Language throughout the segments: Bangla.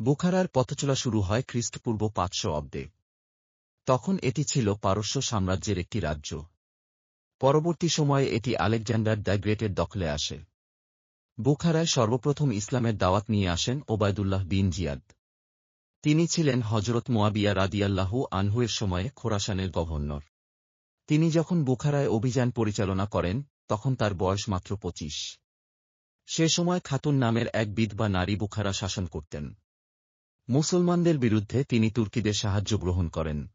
বুখারার পথচলা শুরু হয় খ্রিস্টপূর্ব পাঁচশো অব্দে। তখন এটি ছিল পারস্য সাম্রাজ্যের একটি রাজ্য। পরবর্তী সময়ে এটি আলেকজান্ডার দ্য গ্রেটের দখলে আসে। বুখারায় সর্বপ্রথম ইসলামের দাওয়াত নিয়ে আসেন ওবায়দুল্লাহ বিন জিয়াদ। তিনি ছিলেন হজরত মোয়াবিয়া রাদিয়াল্লাহু আনহুয়ের সময়ে খোরাসানের গভর্নর। তিনি যখন বুখারায় অভিযান পরিচালনা করেন, তখন তার বয়স মাত্র পঁচিশ। সে সময় খাতুন নামের এক বিধবা নারী বুখারা শাসন করতেন। মুসলমানদের বিরুদ্ধে তিনি তুর্কিদের সাহায্য গ্রহণ করেন।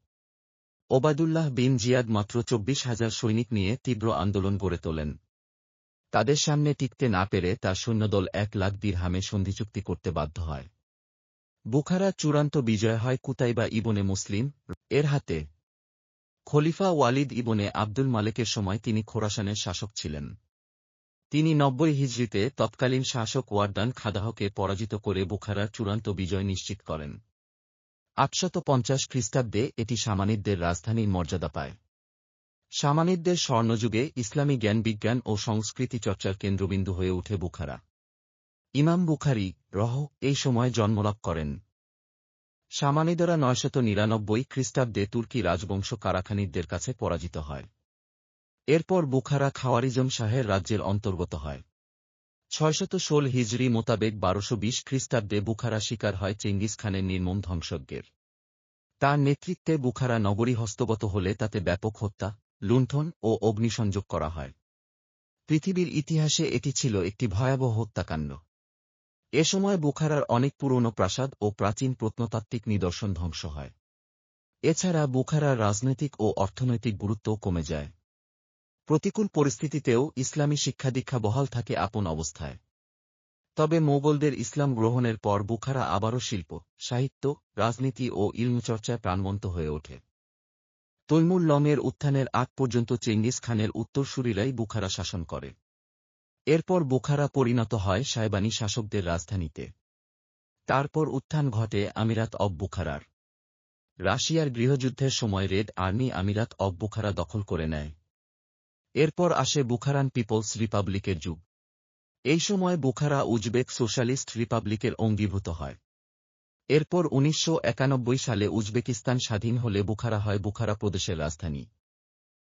ওবায়দুল্লাহ বিন জিয়াদ মাত্র চব্বিশ হাজার সৈনিক নিয়ে তীব্র আন্দোলন গড়ে তোলেন। তাদের সামনে টিকতে না পেরে তার সৈন্যদল এক লাখ দীর্হামে সন্ধিচুক্তি করতে বাধ্য হয়। বুখারা চূড়ান্ত বিজয় হয় কুতাইবা ইবনে মুসলিম এর হাতে। খলিফা ওয়ালিদ ইবনে আব্দুল মালেকের সময় তিনি খোরাসানের শাসক ছিলেন। তিনি নব্বই হিজড়িতে তৎকালীন শাসক ওয়ার্দান খাদাহকে পরাজিত করে বুখারার চূড়ান্ত বিজয় নিশ্চিত করেন। আটশত পঞ্চাশ খ্রিস্টাব্দে এটি সামানিদদের রাজধানীর মর্যাদা পায়। সামানিদদের স্বর্ণযুগে ইসলামী জ্ঞান বিজ্ঞান ও সংস্কৃতি চর্চার কেন্দ্রবিন্দু হয়ে উঠে বুখারা। ইমাম বুখারি, রহ, এই সময় জন্মলাভ করেন। সামানিদরা নয়শত নিরানব্বই খ্রিস্টাব্দে তুর্কি রাজবংশ কারাখানিদদের কাছে পরাজিত হয়। এরপর বুখারা খাওয়ারিজম শাহের রাজ্যের অন্তর্গত হয়। ছয়শত ষোল হিজড়ি মোতাবেক বারোশো বিশ খ্রিস্টাব্দে বুখারা শিকার হয় চেঙ্গিস খানের নির্মম ধ্বংসজ্ঞের। তার নেতৃত্বে বুখারা নগরী হস্তগত হলে তাতে ব্যাপক হত্যা, লুণ্ঠন ও অগ্নিসংযোগ করা হয়। পৃথিবীর ইতিহাসে এটি ছিল একটি ভয়াবহ হত্যাকাণ্ড। এ সময় বুখারার অনেক পুরনো প্রাসাদ ও প্রাচীন প্রত্নতাত্ত্বিক নিদর্শন ধ্বংস হয়। এছাড়া বুখারার রাজনৈতিক ও অর্থনৈতিক গুরুত্বও কমে যায়। প্রতিকূল পরিস্থিতিতেও ইসলামী শিক্ষাদীক্ষা বহাল থাকে আপন অবস্থায়। তবে মোগলদের ইসলাম গ্রহণের পর বুখারা আবারও শিল্প, সাহিত্য, রাজনীতি ও ইলমচর্চায় প্রাণবন্ত হয়ে ওঠে। তৈমুর লংয়ের উত্থানের আগ পর্যন্ত চেঙ্গিস খানের উত্তরসূরিরাই বুখারা শাসন করে। এরপর বুখারা পরিণত হয় সাইবানী শাসকদের রাজধানীতে। তারপর উত্থান ঘটে আমিরাত অব বুখারার। রাশিয়ার গৃহযুদ্ধের সময় রেড আর্মি আমিরাত অব বুখারা দখল করে নেয়। এরপর আসে বুখারান পিপলস রিপাবলিকের যুগ। এই সময় বুখারা উজবেক সোশ্যালিস্ট রিপাবলিকের অঙ্গীভূত হয়। এরপর উনিশশো একানব্বই সালে উজবেকিস্তান স্বাধীন হলে বুখারা হয় বুখারা প্রদেশের রাজধানী।